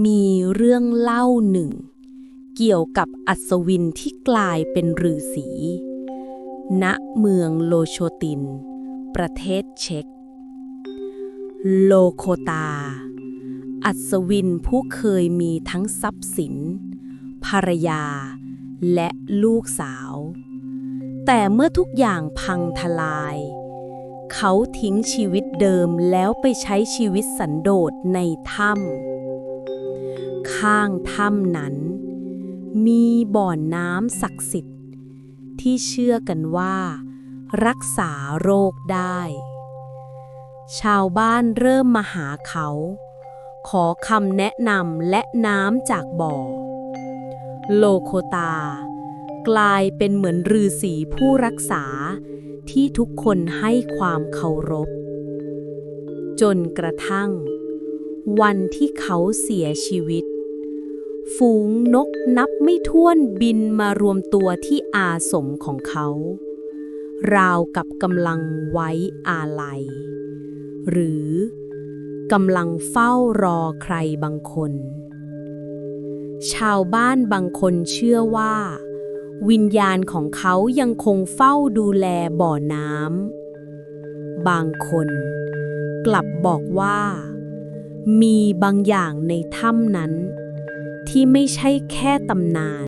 มีเรื่องเล่าหนึ่ง เกี่ยวกับอัศวินที่กลายเป็นฤาษีณเมืองโลโชติน ประเทศเช็ก โลโคตา อัศวินผู้เคยมีทั้งทรัพย์สิน ภรรยา และลูกสาว แต่เมื่อทุกอย่างพังทลาย เขาทิ้งชีวิตเดิมแล้วไปใช้ชีวิตสันโดษในถ้ำ ข้างถ้ำนั้น มีบ่อนน้ำศักดิ์สิทธิ์ ที่เชื่อกันว่า รักษาโรคได้ ชาวบ้านเริ่มมาหาเขา ขอคำแนะนำและน้ำจากบ่อ โลโคตากลายเป็นเหมือนฤาษีผู้รักษาที่ทุกคนให้ความเคารพ จนกระทั่ง วันที่เขาเสียชีวิต ฝูงนกนับไม่ถ้วนบินมารวมตัวที่อาสมของเขา ราวกับกำลังไว้อาลัย หรือกำลังเฝ้ารอใครบางคน ชาวบ้านบางคนเชื่อว่า วิญญาณของเขายังคงเฝ้าดูแลบ่อน้ำบางคน กลับบอกว่า มีบางอย่างในถ้ำนั้น ที่ไม่ใช่แค่ตำนาน